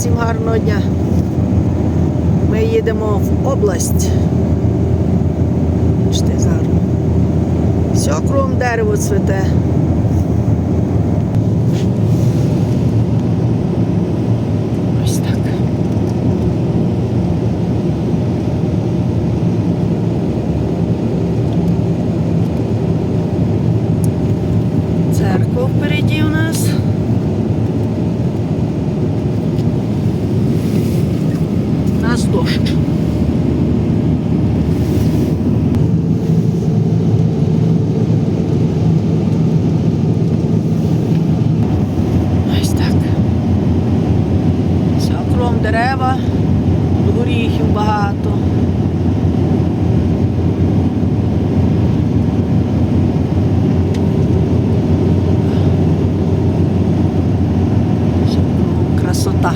всім гарного дня. Ми їдемо в область. Бачите, зараз. Все кругом дерево цвете. Ось так. Церква впереді у нас. У нас дощ. Ось так. Все, кругом дерева, горіхів багато. Все кругом красота.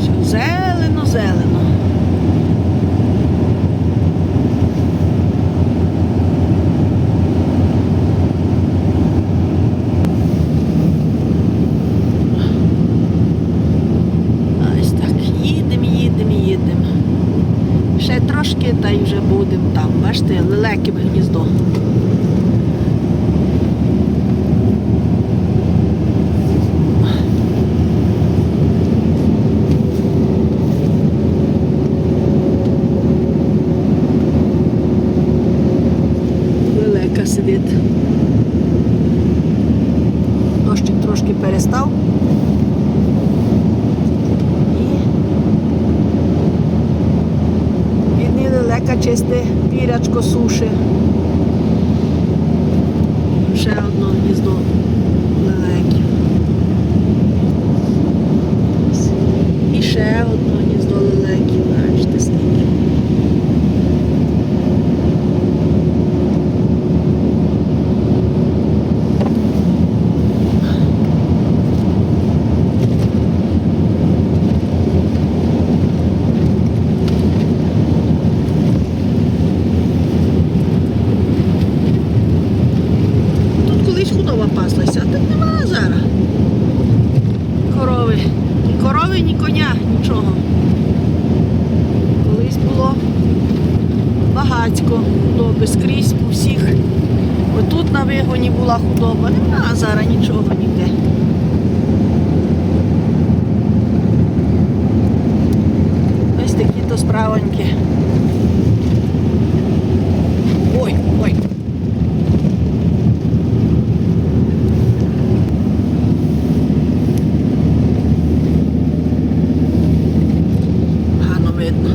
Все зелено, зелено. Ось так, їдемо, їдемо, їдемо. Ще та й вже будемо там. Бачите, лелеки гніздо. Лелека сидить. Дощик трошки перестав. І Бідний лелека чисте пірячко суши. Ще одно гніздо лелеків. І ще одно гніздо лелеків. Бачите, скільки. Тут колись худоба паслася, а тут нема зараз. Корови. Ні корови, ні коня, нічого. Колись було багатько худоби скрізь по всіх. Отут на вигоні була худоба, а зараз нічого ніде. Ось такі то справоньки. Ой, ой. Гарно видно.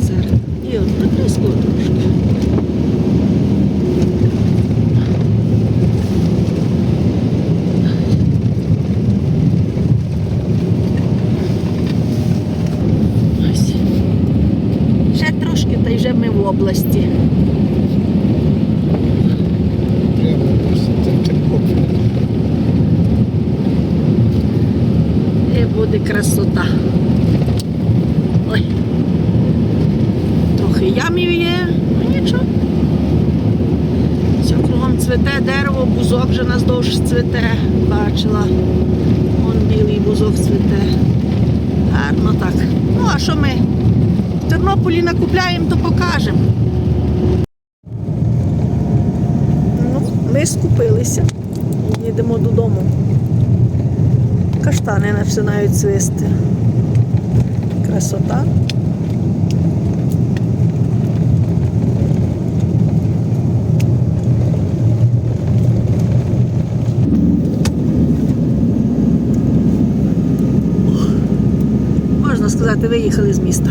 Зараз. І от натріскало трошки. Ось. Ще трошки, та й вже ми в області. І буде красота. Ой. Трохи ямів є, ну нічого. Все кругом цвете дерево, бузок вже наздовж цвете, бачила. Вон білий бузок цвете. Гарно так. Ну, а що ми Тернополі накупляємо, то покажемо. Ну, ми скупилися. Їдемо додому. Каштани починають цвісти. Красота. Можна сказати, виїхали з міста.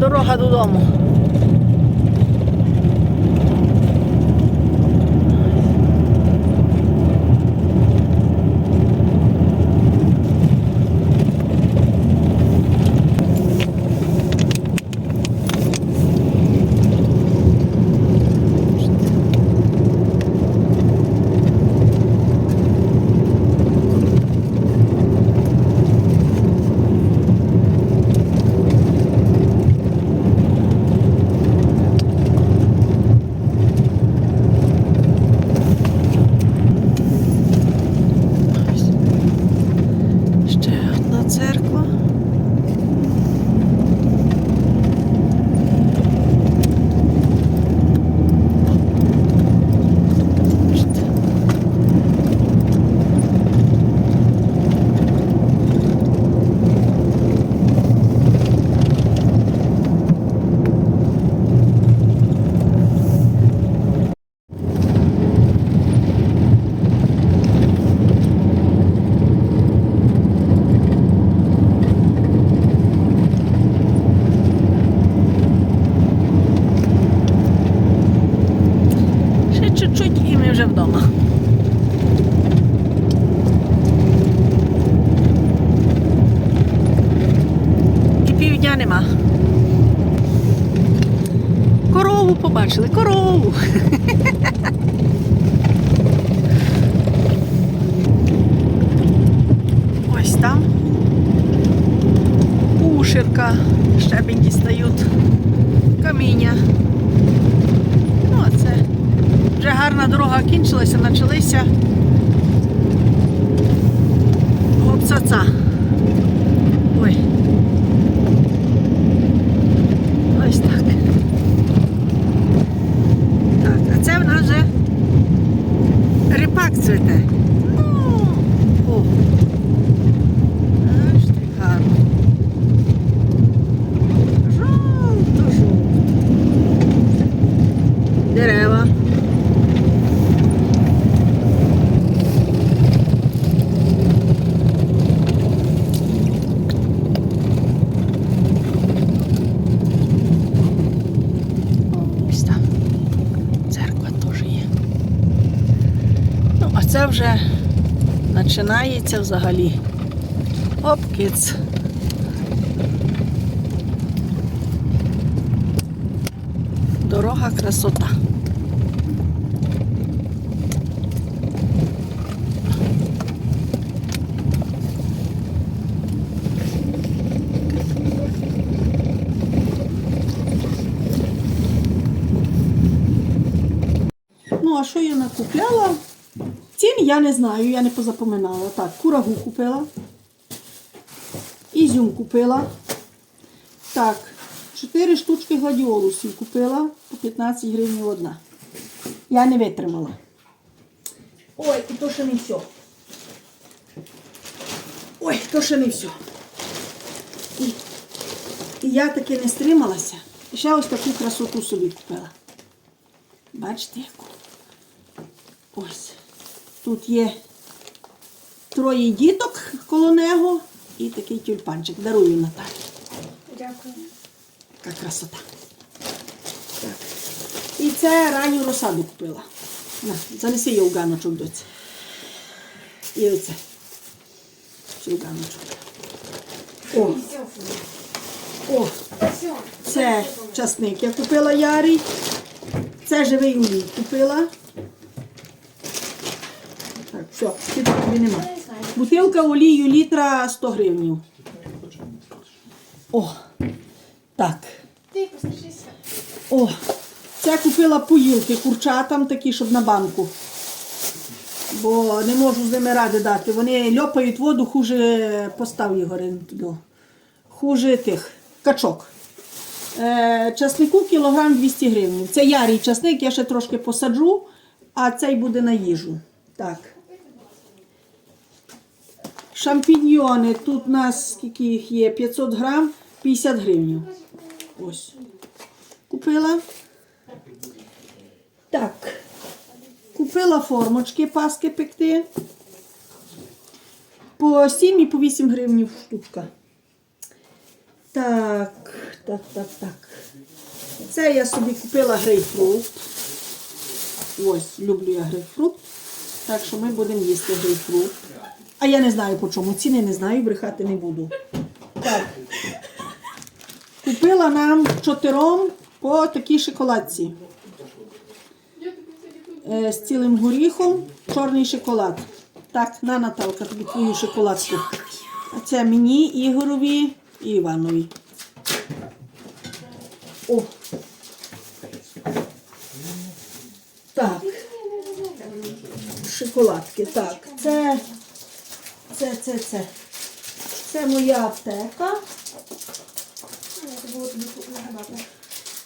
дорога додому. Ще одна церква. Бачите. Ще чуть-чуть і ми вже вдома. І півдня нема. Корову побачили, корову. Ось там. Уширка, щебінь дістають, каміння. Ну, а це вже гарна дорога кінчилася, почалися гопцаца. Ой. Ось так. Так, а це в нас вже ріпак цвіте. Ну, о. Аж ти гарно. Жовто-жовто. Дерева. Ось там церква теж є. А це вже починається взагалі. Оп, киц. Дорога красота. Ну, а що я накупляла? Цін я не знаю, я не позапоминала. Так, курагу купила. Ізюм купила. Так, 4 штучки гладіолусів купила по 15 гривень одна. Я не витримала. Ой, і то ще не все. Ой, то ще не все. І, і я таки не стрималася. І ще ось таку красоту собі купила. Бачите, яку? Ось. Тут є троє діток коло нього і такий тюльпанчик. Дарую Наталі. Дякую. Яка красота. Так. І це ранню розсаду купила. На, занеси її в ганочок доці. І оце. Цю ганочок. О, о, це часник я купила ярий. Це живий олій купила. Все, тобі нема. Бутилка олію літра 100 гривень. О, так. О, це купила поїлки курчатам такі, щоб на банку. Бо не можу з ними ради дати. Вони льопають воду, хуже постав туди. Хуже тих качок. Е, часнику кілограм 200 гривень. Це ярий часник, я ще трошки посаджу, а цей буде на їжу. Так. Шампіньйони. Тут у нас скільки їх є? 500 грам, 50 гривень. Ось. Купила. Так. Купила формочки паски пекти. По 7 і по 8 гривень штучка. Так, так, так, так. Це я собі купила грейпфрут. Ось, люблю я грейпфрут. Так що ми будемо їсти грейпфрут. А я не знаю по чому. Ціни не знаю, брехати не буду. Так. Купила нам чотиром по такій шоколадці. Е, З цілим горіхом, чорний шоколад. Так, на Наталка, тобі твою шоколадку. А це мені, Ігорові і Іванові. О. Так. Шоколадки. Так, це, це, це, це. Це моя аптека.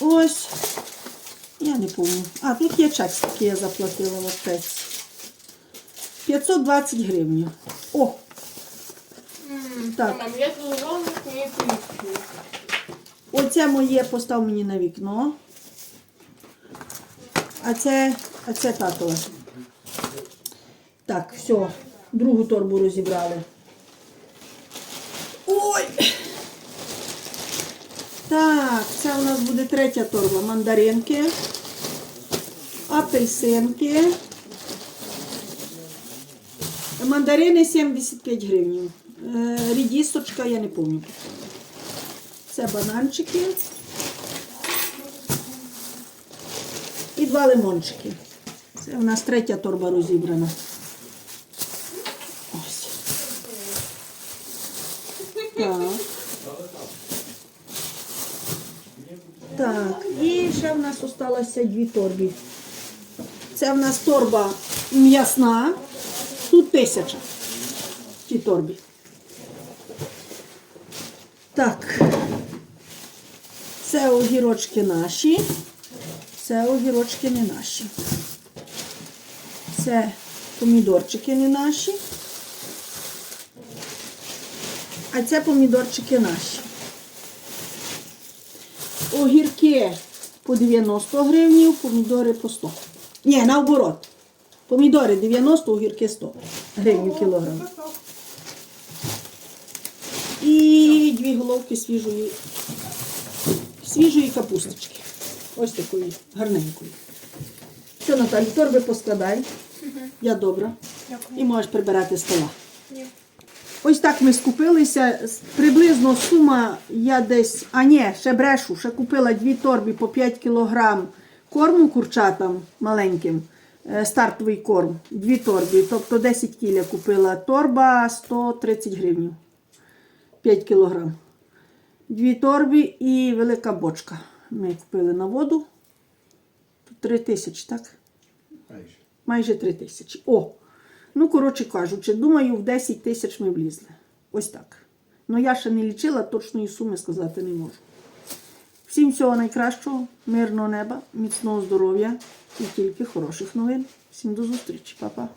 Ось. Я не пам'ятаю. А, тут є чек, який я заплатила в аптеці. 520 гривень. О! Так. Я. Оце моє постав мені на вікно. А це, а це татове. Так, все. Другу торбу розібрали. Ой! Так, це у нас буде третя торба. Мандаринки, апельсинки. Мандарини 75 гривень. Е, Рідісочка, я не пам'ятаю. Це бананчики. І два лимончики. Це у нас третя торба розібрана. Ось. Так. Так, ще в нас залишилося дві торби. Це в нас торба м'ясна. Тут тисяча. В тій торбі. Так. Це огірочки наші. Це огірочки не наші. Це помідорчики не наші. А це помідорчики наші. Огірки по 90 гривень, помідори по 100. Ні, наоборот. Помідори 90, огірки 100 гривень кілограм. І дві головки свіжої, свіжої капусточки. Ось такої гарненької. Все, Наталі, торби поскладай. Я добра. Дякую. І можеш прибирати стола. Ні. Ось так ми скупилися. Приблизно сума я десь, а ні, ще брешу, ще купила дві торби по 5 кілограм корму курчатам маленьким, е, стартовий корм, дві торби, тобто 10 кіля купила. Торба 130 гривень. 5 кілограм. Дві торби і велика бочка. Ми купили на воду. Тут 3 тисячі, так? Майже 3 тисячі. О! Ну, коротше кажучи, думаю, в 10 тисяч ми влізли. Ось так. Ну я ще не лічила, точної суми сказати не можу. Всім всього найкращого, мирного неба, міцного здоров'я і тільки хороших новин. Всім до зустрічі, Па-па.